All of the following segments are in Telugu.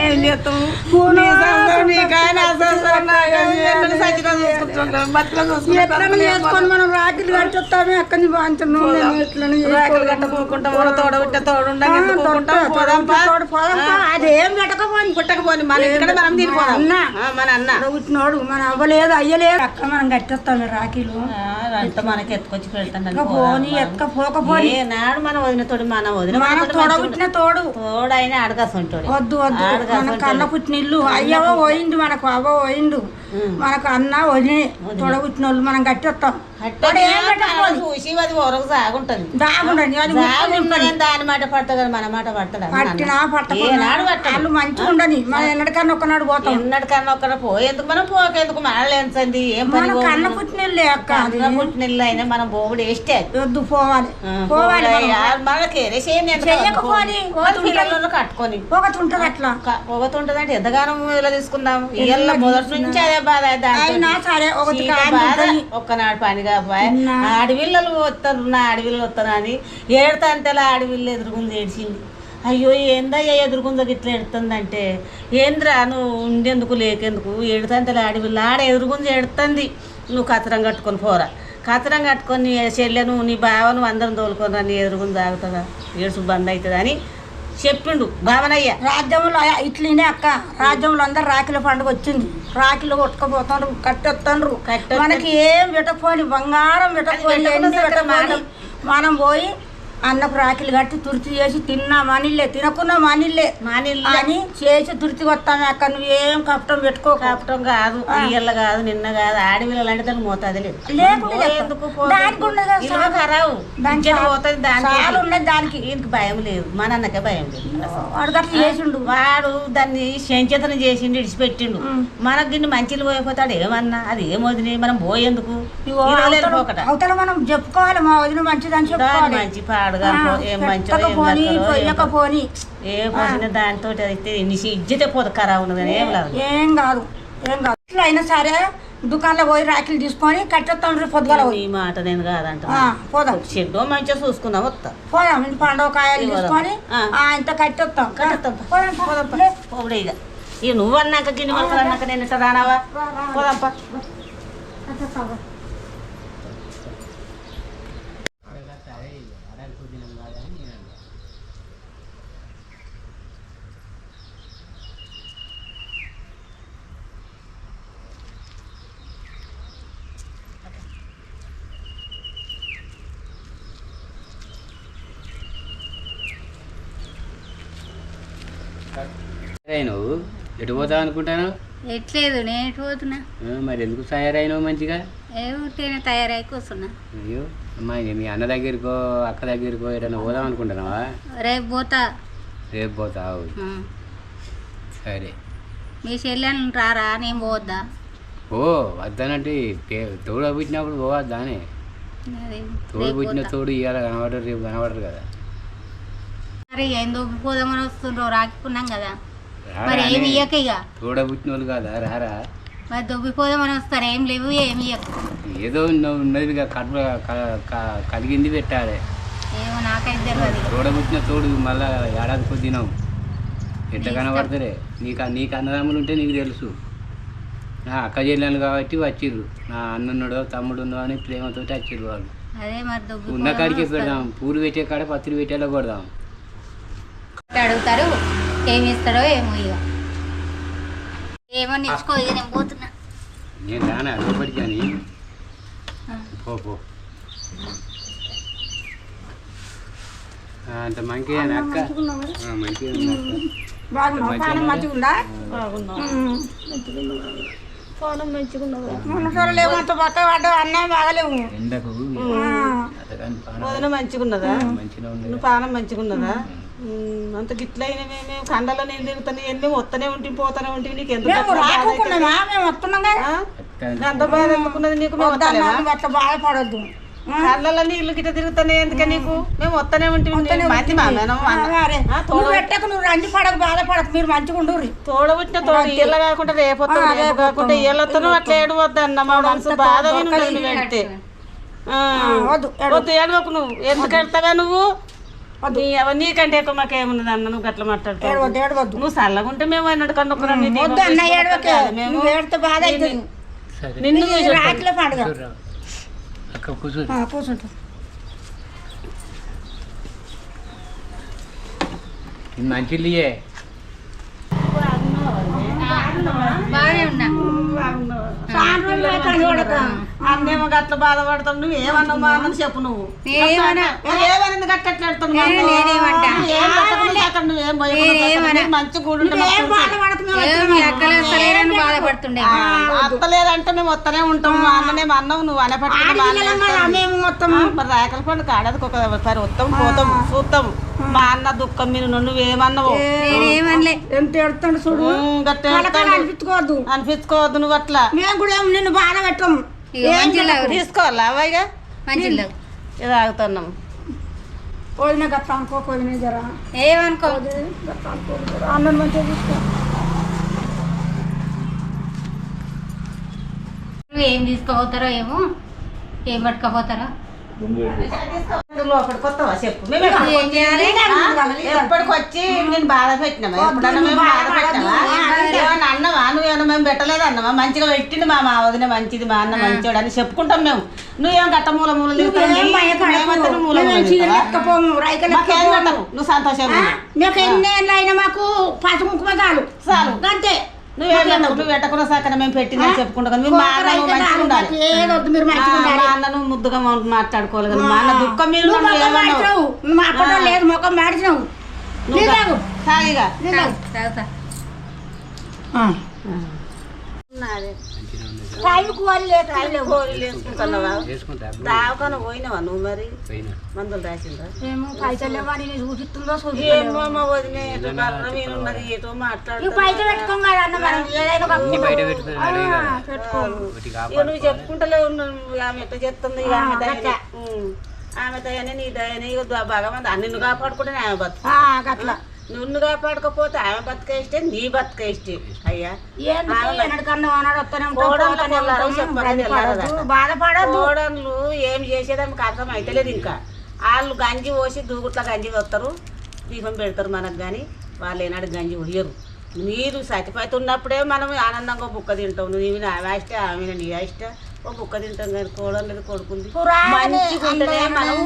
ఏం చేస్తాం నీ చూసుకుంటున్నాం, చేసుకొని మనం రాకెట్ కట్టొస్తామే అక్కడి బాగుంటున్నాం రాకలు కట్టకోకుండా మన తోడ ఉంటే తోడు ఉండంగా ఎందుకు అదేం పెట్టకపోయింది పుట్టకపోని మన ఇక్కడ మనం తినిపోదాం అన్న. మన అన్న. మన అవ్వలేదు అయ్యలేదు. అక్క మనం కట్టేస్తాం రాఖీలు. అంత మనకి ఎత్తుకొచ్చి పెడతాను ఎక్క పోని ఎక్క పోకపోని ఏనాడు మన వదినతోడు మన వదిన మన తోడ పుట్టిన తోడు. తోడైనా అడగసుంటాడు వద్దు వద్దు. మన కన్న పుట్టిన ఇల్లు అయ్యవ పోయిండు మనకు అవ్వ పోయిండు. మనకు అన్న వదిలే తోడ పుట్టిన వాళ్ళు మనం కట్టేస్తాం పెట్టకపోని చూసి అది సాగుంటది. దాని మాట పడతాడు మన మాట పడతాడు పట్టినా వాళ్ళు మంచిగా ఉండని. మన ఒక్కనాడు పోతాం. ఎన్నటికన్నా ఒక్కడ పోయేందుకు మనం పోకేందుకు? మనలేంచండి ఏం పని మన కన్న పుట్టిన ఇల్లే అక్క అది. పుట్టిన ఇల్లు అయినా మనం బోగుడు వేస్తే వద్దు పోవాలి. పోవాలి మనకి కట్టుకొని. ఉంటది అట్లా. పొగతుంటదంటే ఎంతగానో ఇలా తీసుకుందాం? ఇళ్ళ మొదటి నుంచి అదే బాధ దాంతో. అయినా సరే ఒకటి చీక కాదు బాధ. ఉంటుంది. ఒక్కనాడు పని కాపాయ్ ఆడవిల్లలు వస్తారు నా ఆడవిల్లలు వస్తాను అని. ఏడతంతేలా ఆడవిల్లు ఎదురుగుంది ఏడ్చింది. అయ్యో ఏందయ్యా ఎదురుగుందో ఇట్లా ఎడుతుందంటే ఏంద్రా నువ్వు ఉండేందుకు లేకెందుకు? ఏడుతంతేలా ఆడవిల్ల ఆడ ఎదురుగుంది ఎడుతుంది నువ్వు కతరం కట్టుకొని పోరా. కతరం కట్టుకొని చెల్లెను నీ బావను అందరం తోలుకొని నీ ఎదురుగుంది తాగుతుందా ఏడుసు బంద్ అవుతుంది అని చెప్పిండు భావనయ్య. రాజ్యంలో ఇట్లనే అక్క. రాజ్యంలో అందరు రాఖీల పండుగ వచ్చింది. రాఖీలు కొట్టుకుపోతారు కట్టొత్తారు. మనకి ఏం పెట్టకపోని బంగారం పెట్టకపోని మనం పోయి అన్నకు రాఖీలు కట్టి తుడిచి చేసి తిన్నా మనిల్లే తినకున్నా మనిల్లే మానిల్ల అని చేసి తుడిచి వస్తామే అక్క నువ్వు ఏం కప్పటం పెట్టుకో. కాపటం కాదు. ఇయ్యల కాదు నిన్న కాదు ఆడవిల్లలు అంటే దానికి మోతాది లేదు. ఎందుకు? దానికి పోతుంది దానికి? ఉన్నది దానికి. ఈయనకి భయం లేదు. మా నాన్నకే భయం లేదు. వాడు గట్ల చేసిండు. వాడు దాన్ని సంచేతనం చేసిండు ఇడిచిపెట్టిండు మనకి గిన్ని మంచిలు పోయిపోతాడు ఏమన్నా? అది ఏం వదిలి మనం పోయేందుకు? అవతల- మనం చెప్పుకోవాలి. మా వదిన మంచిదని దాని చెప్పుకోవాలి. మంచి పాడుగా పో- ఏం మంచో ఏం పెట్టకపోని దక్కరో, ఏం పొయ్యకపోని ఏ పోసిన దాంతో అయితే ఇన్ని ఇజ్జతే పోదు ఖరాబ్ ఉన్నదని ఏం లేదు. ఏం కాదు ఏం కాదు. ఇట్లా అయినా సరే దుకాణంలో పోయి రాఖీలు తీసుకొని కట్టేస్తాం రేపు పొద్దుగాల పోయి. ఈ మాట నేను కాదంట ఆ, పోదాం. చెడ్డో మంచిగా చూసుకుందాం వస్తా పోదాం ఇంటి పండుగ కాయలు పోదాం. తీసుకొని ఆ. ఆ, ఇంత కట్టేస్తాం కట్టేస్తాం. పోదాం, పోదాం, లే. పోవుడే ఇక. ఇక నువ్వు అన్నాక గిన్నె మొక్కలు అన్నాక నేను ఇట్లా రానావా? పోదాంపా కట్టేస్తాం. నువ్వు? ఎటు పోతావు అనుకుంటాను ఎట్లేదు నేను ఎటు పోతున్నా? మరి ఎందుకు తయారైనావు మంచిగా? ఏమిటైనా తయారై కూర్చున్నా. అయ్యో అమ్మా ఇక మీ అన్న దగ్గరికో అక్క దగ్గరికో ఎటన్నా పోదాం అనుకుంటున్నావా? రేపు పోతా. రేపు పోతావు. ఉం. సరే. మీ చెల్లెని రారా? నేను పోవద్దా? ఓ వద్దనంటే తోడు పుట్టినప్పుడు పోవద్దా అని అది తోడు పుట్టిన పోతా. తోడు ఇవాళ కనబడరు రేపు కనబడరు కదా. మరి ఎందుకు పోదామని వస్తుండ్రో? రాకున్నాం కదా. మరి ఏమి. ఇయ్యక ఇక తోడ పుట్టిన వాళ్ళు కదా? రారా? మరి దొబ్బిపోదామని వస్తారు ఏం లేవు ఏమి ఇయ్యక. ఏదో ఉన్న- ఉన్నది కడుపు కలిగింది పెట్టాలి. ఏమో నాకైతే తెలియదు ఇక. తోడ పుట్టిన తోడు మళ్ళా ఏడాది కొద్దినావు ఎట్లా కనబడతారే నీకు నీకు అన్నదమ్ములు ఉంటే నీకు తెలుసు. నా అక్క చెల్లెలు కాబట్టి వచ్చిర్రు. నా అన్నున్నాడో తమ్ముడు ఉన్నదో అని ప్రేమతో వచ్చిర్రు వాళ్ళు. అదే మరి ఉన్న కాడికే పెడదాం. పూలు పెట్టే కాడ పత్తులు పెట్టేలా కొడదాం. అడుగుతారు. ఏమి ఇస్తాడో ఏమో ఇక ఏమో నేర్చుకో ఇక నేను పోతున్నా. నేను రానా? లోపలికి కానీ పో పో. ఆ, అంత మంచిగా అక్క. ఆ, మంచిగా పక్క పడ్డా అన్నం బాగలేవు. ఎండకు మంచిగున్నదా? నువ్వు పానం మంచిగున్నదా? అంత గిట్లయిన మేము కండలో నేను తిరుగుతాను ఎన్ని వస్తూనే ఉంటే పోతానే ఉంటే నీకు ఎందుకు రాకున్నామా మేము వస్తున్నాం కదా. అంత బాధ ఎందుకున్నది నీకు? మేము అట్లా బాధపడొద్దు. కళ్ళల్లో నీళ్ళు గిట్ట తిరుగుతానే ఎందుకే నీకు? మేము వస్తూనే ఉంటే మంది పెట్టక నువ్వు రండి పడక బాధపడకు మీరు మంచిగా ఉండుర్రి. తోడబుట్టిన తోడు ఇళ్ళ కాకుండా రేపొత్తు రేపు కాకుండా ఇళ్ళతో అట్లా ఏడవద్దు అన్న మా మనసు బాధ విని పెడితే ఆ, వద్దు ఏడవకు. నువ్వు. ఎందుకు ఎడతావా నువ్వు? నీకంటే ఎక్కువ మాకేమున్నది అన్న? నువ్వు గట్ల మాట్లాడతావు నువ్వు చల్లగా ఉంటే మేము అన్నట్టు కనుక్కున్నాం నీ వద్దు అన్న ఏడవకే. మేము నువ్వు ఏడితే బాధ అవుతుంది సరే. నిన్ను రాట్లే పండుగ కూర్చుంటా. మంచిలియే బాగానే ఉన్నా. అన్నేమో గట్ల బాధపడతావు. నువ్వు ఏమన్నావు మా అన్నది చెప్పు నువ్వు. ఏమన్నది గట్టెట్లాడుతావు నువ్వేం. మంచి మీ అత్తలేదంటే మేము వస్తూనే ఉంటాం. మా అన్ననేమో అన్నావు నువ్వు అనే మరి రాయకల పండు కాడది ఒక పరి వస్తాం పోతాం చూస్తాం మా అన్న దుఃఖం మీద నువ్వేమన్నావు నేనేమనలే. ఎంత ఏడుతాడు చూడు? అనిపించుకోవద్దు. అనిపించుకోవద్దు నువ్వు అట్లా. మేము కూడా నిన్ను బాధ పెట్టం. ఇక మంచిగా తీసుకోవాలా మంచిగా ఇది ఆగుతున్నాం. పోయిన గట్ల అనుకో పోయిన జరా? ఏమనుకో. అన్నం మంచిగా తీసుకో. నువ్వు ఏం తీసుకుపోతారో ఏమో? ఏం పట్టుకపోతారో? లోపలికి వస్తావా? చెప్పు. మేము ఎప్పుడు- ఏం చేయాలి? ఎప్పటికి వచ్చి నేను బాధ పెట్టినామా ఎప్పుడన్నా మేము బాధ పెట్టామా ఏమన్నా అన్నవా? నువ్వేమన్నా మేము పెట్టలేదు అన్నవా? మంచిగా పెట్టింది మా మా వదిన మంచిది మా అన్న మంచోడు అని చెప్పుకుంటాం మేము. నువ్వేం గట్ట మూల మూల నువ్వు సంతోషంగా. మీకు పసుపు చాలు. చాలు. అంతే. నువ్వేం పెట్టవు నువ్వు పెట్టకుండా సాకన మేము పెట్టిందని చెప్పుకుంటాం కానీ మా అన్న నువ్వు మంచిగా ఉండాలి. ఏదొద్దు మీరు ఆ, మంచిగా ఉండాలి. మా అన్న నువ్వు ముద్దుగా మా- మాట్లాడుకోవాలి కదా మా అన్న దుఃఖం? మార్చినావు నువ్వు మాట్లాడడం లేదు ముఖం మార్చినావు నువ్వు. తాగిగా. నీళ్ళు టైంకు వాళ్ళు లేదు కాళ్ళు గోళీలు వేసుకుంటున్నావా దావకాన పోయినావా నువ్వు మరి? మందులు రాసిందా ఏమో పైసలు చూపిస్తుందో ఏమో మా వదిన మీద ఉన్నది నువ్వు పైసలు పెట్టుకోం కదా అన్న మనం ఏదైనా చెప్పుకుంటలే ఉన్నావు ఆమె ఎట్లా చెప్తుంది ఆమె దయనే. ఉమ్. ఆమె దయనే నీ దయనే ఇక ద- భగవంతు అన్ని నువ్వు కాపాడుకుంటే ఆమె బతుకు. ఆ, నువ్వు కాపాడుకోపోతే ఆమె బతుక ఇష్టే నీ బతుక ఇష్టే. అయ్యా. కోడళ్ళు ఏం చేసేదానికి అర్థం అయితలేదు ఇంకా. వాళ్ళు గంజి పోసి దూగుట్ల గంజి వస్తారు దీపం పెడతారు మనకు కానీ వాళ్ళు ఏనాడు గంజి నీరు సతిపైతే ఉన్నప్పుడే మనం ఆనందంగా బుక్క తింటాం. నువ్వు నా ఇష్ట ఆమె నీ ఇష్ట ఒక బుక్క తింటాం కానీ కోడళ్ళది కొడుకుంది. మంచిగా ఉంటేనే మనం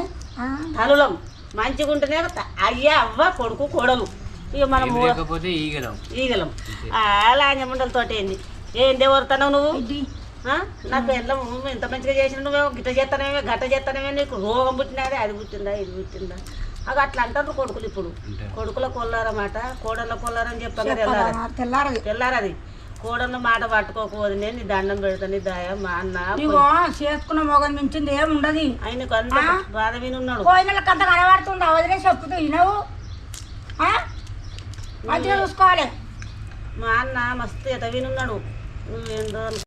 తలులం. మంచిగా ఉంటేనే అయ్యా అవ్వ కొడుకు కోడలు. ఇక మనం ఈగలం. ఈగలం. లాంజమండలతోటి ఏంది? ఏంది ఎవరుతున్నావు నువ్వు? ఆ? నా పిల్ల ఇంత మంచిగా చేసిన నువ్వేమో గిట్ట చేస్తానేమే గట్ట చేస్తానేమే నీకు రోగం పుట్టినదే అది పుట్టిందా ఇది పుట్టిందా? అది అట్లా అంటారు కొడుకులు ఇప్పుడు. కొడుకుల కొల్లారమాట కోడళ్ళ కొల్లారని చెప్పగా తెల్లారి తెల్లారది. తెల్లారది. కోడళ్ళ మాట పట్టుకోకపోదు. నేను నీ దండం పెడతాను నీ దయ మా అన్న ఇగో చేసుకున్న మొగం మించింది ఏం ఉండదు. ఆయనకు అంత బాధ పోయినళ్ళకి అంత కనబడుతుంది వదిలే చెప్పుతూ వినవు? మంచిగా చూసుకోవాలి. మా అన్న మస్తు ఎత వినున్నాడు నువ్వేందో అనుకో.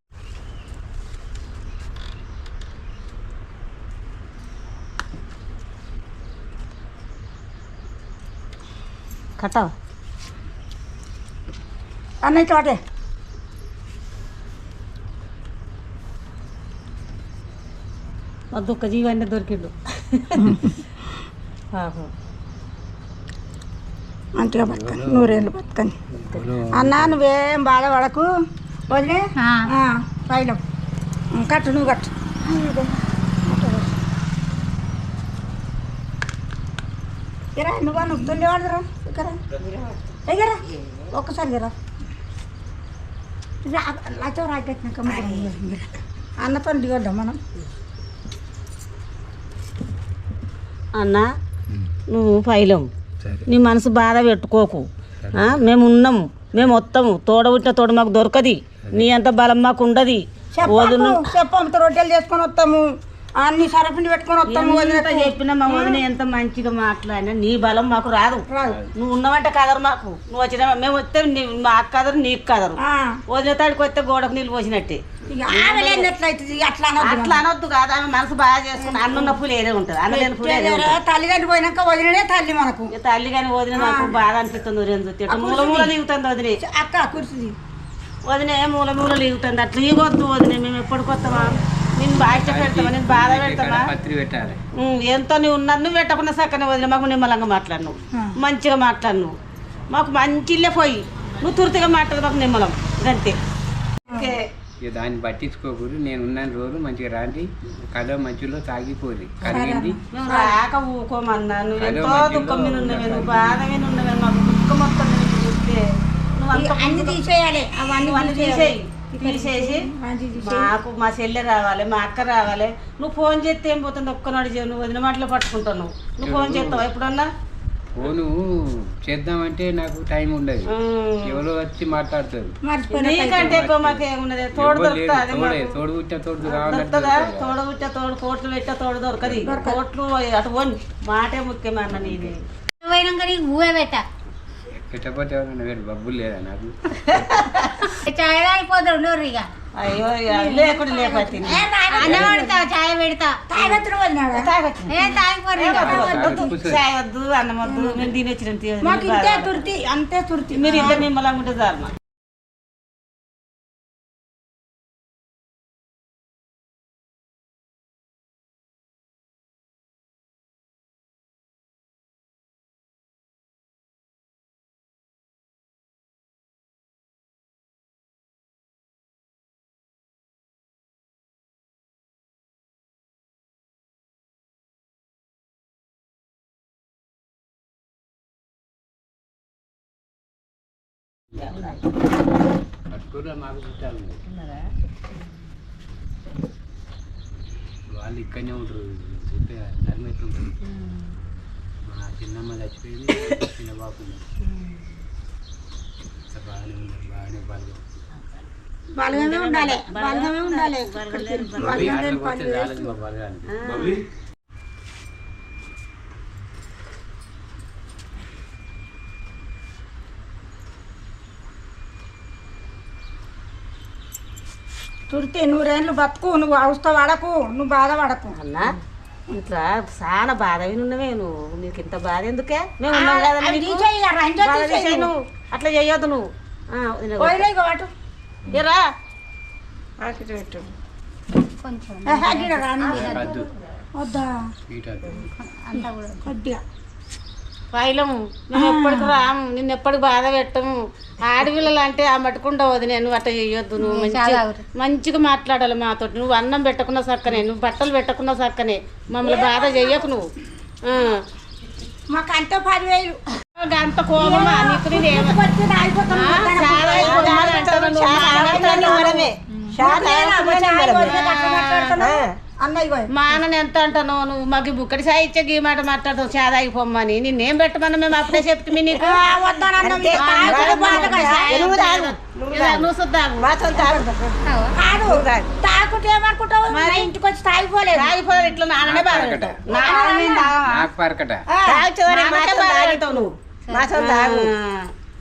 కట్టావా. అన్నయ్య తోటే వద్దు ఒక్క జీవాన్ని దొరికిండు. మంచిగా బతకని నూరేళ్ళు బతకని. అన్న నువ్వేం బాధపడకు. వదిలే. పైలం కట్టు నువ్వు కట్టు. ఇరా నువ్వు నువ్వు దున్నేవాడురా ఇక్కడ. ఎగరా ఒక్కసారి రా లచ్చో రాకెట్టినాక అన్నతో దిగొద్దాం మనం. అన్న నువ్వు సరే. నీ మనసు బాధ పెట్టుకోకు. ఆ, మేము ఉన్నాము. మేము వస్తాము తోడ పుట్టిన తోడ మాకు దొరకది. నీ అంత బలం మాకు ఉండదు. చెప్పంతో రొట్టెలు చేసుకొని వస్తాము అన్ని సరపిండి పెట్టుకొని వస్తాము వదిలేస్తాము. చెప్పినా మా వదిన ఎంత మంచిగా మాట్లాడినా నీ బలం మాకు రాదు. నువ్వు ఉన్నవంటే కదరు మాకు. నువ్వు వచ్చిన మేము వస్తే మాకు కదరు నీకు కదరు. వదిన తాడికి వస్తే గోడకు నీళ్ళు పోసినట్టే. అట్లా అనొద్దు అట్లా అనొద్దు కాదు. ఆమె మనసు బాగా చేసుకుని అన్నున్న పూలు ఏదే ఉంటుంది. అన్న లేని పూలు ఉంటుంది. తల్లిదండ్రి పోయినాక వదిలినే తల్లి మనకు. తల్లి కానీ వదిన మాకు బాధ అనిపిస్తుంది ఇట్లా మూల మూల దిగుతుంది వదిన. అక్క కుర్చీ వదిన మూల మూల దిగుతుంది. అట్లా ఇగొద్దు వదిన. మేము ఎప్పటికి వస్తామా నేను బాగా ఇష్టపెడతామా నేను బాధ పెడతామా పత్రి పెట్టాలి. ఉమ్, ఎంతో నువ్వు ఉన్నారు నువ్వు పెట్టకుండా సక్కనే వదిలే మాకు నిమ్మలంగా మాట్లాడు నువ్వు. మంచిగా మాట్లాడు నువ్వు. మాకు మంచి ఇల్లే పోయి. నువ్వు తుర్తిగా మాట్లాడు మాకు నిమ్మలం. అంతే ఓకే. దాన్ని పట్టించుకోకూడదు. నేను ఉన్నాను రోజు మంచిగా రాండి. కలో మంచిలో తాగిపోయి కలిగింది నువ్వు రాక ఊకోమన్నా. నువ్వు ఎంతో దుఃఖం మీద ఉన్నవే. నువ్వు బాధ మీద ఉన్నవే. మాకు దుఃఖం మొత్తం మీద చూస్తే. నువ్వు అన్ని తీసేయాలి. అవన్నీ అన్ని తీసేయి. తీసేయి. మాకు మా చెల్లె రావాలి మా అక్క రావాలి. నువ్వు ఫోన్ చేస్తే ఏం పోతుంది? ఒక్కనాడు చేయవు నువ్వు వదిన మాటలు పట్టుకుంటావు నువ్వు. నువ్వు ఫోన్ చేస్తావా ఎప్పుడన్నా? ఫోను చేద్దామంటే నాకు టైం ఉండదు. ఎవరో వచ్చి మాట్లాడతారు. నీకంటే ఎక్కువ మాకు ఏమున్నది? తోడు ఎవరు లేరు, దొరుకుతా అదే తోడే పుట్ట తోడు దొరుకుతుందా? తోడు పుట్ట తోడు కోట్లు పెట్టా తోడు దొరకది. కోట్లు అటు పోని. మాటే ముఖ్యమన్న నీది. పోయినాక నీకు ఊహ పెట్ట. వేరు? బబ్బులు లేదా నాకు? చాయ్ తాగిపోతాడు నోరు ఇక. అయ్యో లేకుండా లేకపోతే అన్నం పెడతా చాయ్ పెడతా తాగొచ్చిన వదినాడా? ఏ తాగిపోరు. చాయ్ వద్దు అన్నం వద్దు మేము తిని వచ్చిన మాకు ఇంతే తుర్తి అంతే తుర్తి మీరు ఇద్దరు నిమ్మలంగా ఉంటే చాలు వాళ్ళు ఇక్కడనే ఉంటారు ధర్మ ఎట్లుంటుంది మా చిన్నమ్మ చచ్చిపోయింది చిన్న బాబు బాగానే ఉన్నారు బాగానే బాగా బలగమే ఉండాలి. బలగమే ఉండాలి. పోతే తుర్తి నూరేళ్ళు బతుకు నువ్వు అవస్థ పడకు నువ్వు బాధ పడకు. అన్న ఇంట్లో చాలా బాధ విని ఉన్నవే నువ్వు. నీకు ఇంత బాధ ఎందుకే? మేము ఉన్నాం కదా నువ్వు. అట్లా చేయొద్దు నువ్వు. కొంచెం వద్దు? అంతా కూడా కొద్దిగా. పైలము మేము ఎప్పటికి రాము. నిన్ను ఎప్పటికి బాధ పెట్టము. ఆడపిల్లలు అంటే ఆ మట్టుకుండవద్దు నేను అట్లా చేయొద్దు నువ్వు మంచిగా మంచిగా మాట్లాడాలి మాతో నువ్వు అన్నం పెట్టకున్నా సక్కనే. నువ్వు బట్టలు పెట్టకున్నా సక్కనే. మమ్మల్ని బాధ చెయ్యకు నువ్వు. ఆ. మాకు అంతే పదివేలు అంత కోపమా? నీకు నేను మా అన్నయ్య మా అన్నని ఎంత అంటాను నువ్వు మాకు బుక్కడి సాయి ఇచ్చే గీ మాట మాట్లాడతావు చాదాగి పొమ్మని నిన్నేం పెట్టమన్నా మేము అప్పుడే చెప్తే నీకు. నువ్వు సుద్దాగు కాదు తాగుకుంటే ఏమనుకుంటావు? మా ఇంటికి వచ్చి తాగిపోలేదు. ఇట్లా నాన్ననే నువ్వు.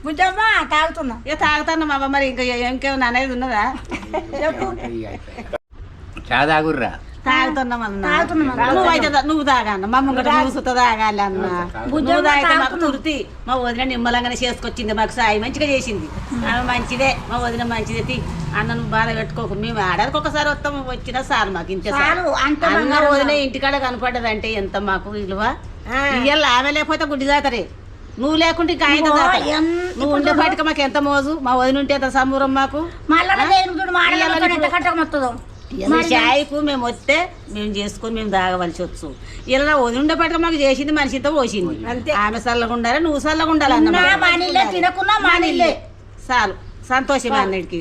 బుజ్జమ్మా తాగుతున్నా. ఇక తాగుతాను మా మరి ఇంకా ఇంకేమైనా అనేది ఉన్నదా? చాదాగుర్రా తాగుతున్నాం అన్న. నువ్వు అయితే తా- నువ్వు తాగన్న మా ముంగట తాగాలి అన్న. నువ్వు తాగితే మాకు తుర్తి మా వదిన నిమ్మలంగానే చేసుకొచ్చింది మాకు సాయి. మంచిగా చేసింది. ఆమె మంచిదే. మా వదిన మంచిదే. తి. అన్న నువ్వు బాధ పెట్టుకోకు. మేము ఆడడానికి ఒకసారి వస్తాము. వచ్చినా సార్ మాకు ఇంతే అన్న వదిన ఇంటికాడ కనపడ్డదంటే ఎంత మాకు విలువ? ఇయ్యాల ఆమె లేకపోతే గుడ్డి జాతరే నువ్వు లేకుంటే ఇంకా ఆయన నువ్వు ఉండేపాటికి మాకు ఎంత మోజు? మా వదిన ఉంటే ఎంత సంబూరం మాకు? మళ్ళా చాయ్కు మేము వస్తే మేము చేసుకొని మేము తాగవలసి వచ్చు. ఇలా వదిలిండేపాటిగా మాకు చేసింది మనిషితో పోసింది. ఆమె చల్లగా ఉండాలి నువ్వు చల్లగా ఉండాలి అన్న తినకున్నా చాలు. సంతోషమే అన్నిటికీ